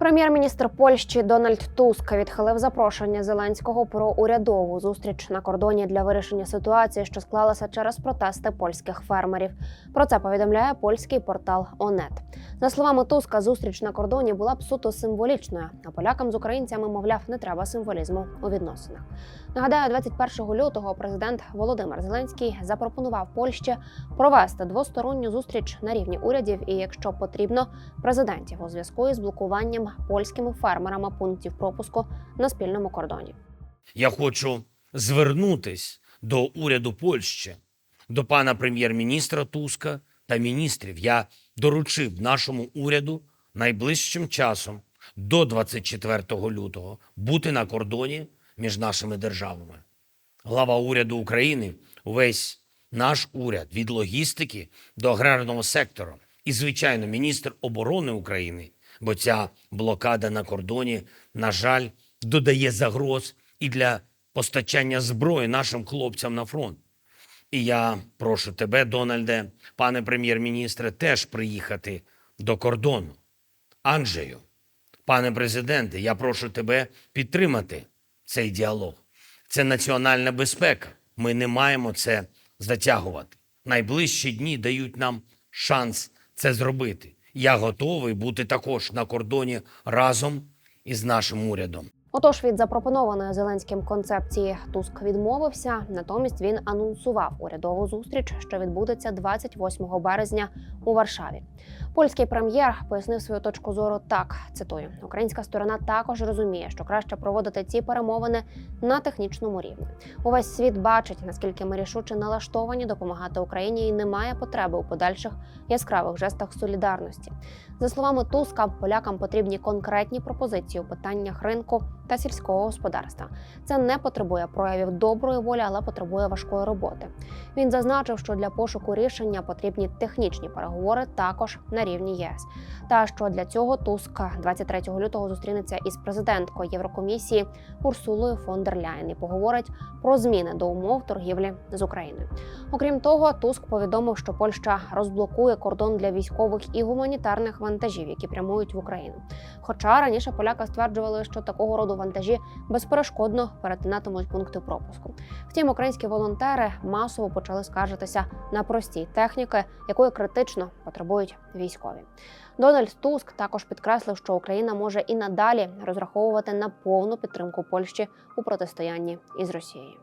Прем'єр-міністр Польщі Дональд Туск відхилив запрошення Зеленського про урядову зустріч на кордоні для вирішення ситуації, що склалася через протести польських фермерів. Про це повідомляє польський портал ОНЕТ. За словами Туска, зустріч на кордоні була б суто символічною. А полякам з українцями, мовляв, не треба символізму у відносинах. Нагадаю, 21 лютого президент Володимир Зеленський запропонував Польщі провести двосторонню зустріч на рівні урядів і, якщо потрібно, президентів у зв'язку із блокуванням польськими фермерами пунктів пропуску на спільному кордоні. Я хочу звернутись до уряду Польщі, до пана прем'єр-міністра Туска та міністрів. Я доручив нашому уряду найближчим часом до 24 лютого бути на кордоні між нашими державами. Глава уряду України, увесь наш уряд від логістики до аграрного сектору і, звичайно, міністр оборони України, бо ця блокада на кордоні, на жаль, додає загроз і для постачання зброї нашим хлопцям на фронт. І я прошу тебе, Дональде, пане прем'єр-міністре, теж приїхати до кордону. Анджею, пане президенте, я прошу тебе підтримати цей діалог. Це національна безпека. Ми не маємо це затягувати. Найближчі дні дають нам шанс це зробити. Я готовий бути також на кордоні разом із нашим урядом. Отож, від запропонованої Зеленським концепції Туск відмовився. Натомість він анонсував урядову зустріч, що відбудеться 28 березня у Варшаві. Польський прем'єр пояснив свою точку зору так: цитую: Українська сторона також розуміє, що краще проводити ці перемовини на технічному рівні. Увесь світ бачить, наскільки ми рішуче налаштовані допомагати Україні, і немає потреби у подальших яскравих жестах солідарності. За словами Туска, полякам потрібні конкретні пропозиції у питаннях ринку та сільського господарства. Це не потребує проявів доброї волі, але потребує важкої роботи. Він зазначив, що для пошуку рішення потрібні технічні переговори також на рівні ЄС. Та що для цього Туск 23 лютого зустрінеться із президенткою Єврокомісії Урсулою фон дер Ляєн і поговорить про зміни до умов торгівлі з Україною. Окрім того, Туск повідомив, що Польща розблокує кордон для військових і гуманітарних вантажів, які прямують в Україну. Хоча раніше поляки стверджували, що такого роду вантажі безперешкодно перетинатимуть пункти пропуску. Втім, українські волонтери масово почали скаржитися на прості техніки, якої критично потребують військові. Дональд Туск також підкреслив, що Україна може і надалі розраховувати на повну підтримку Польщі у протистоянні із Росією.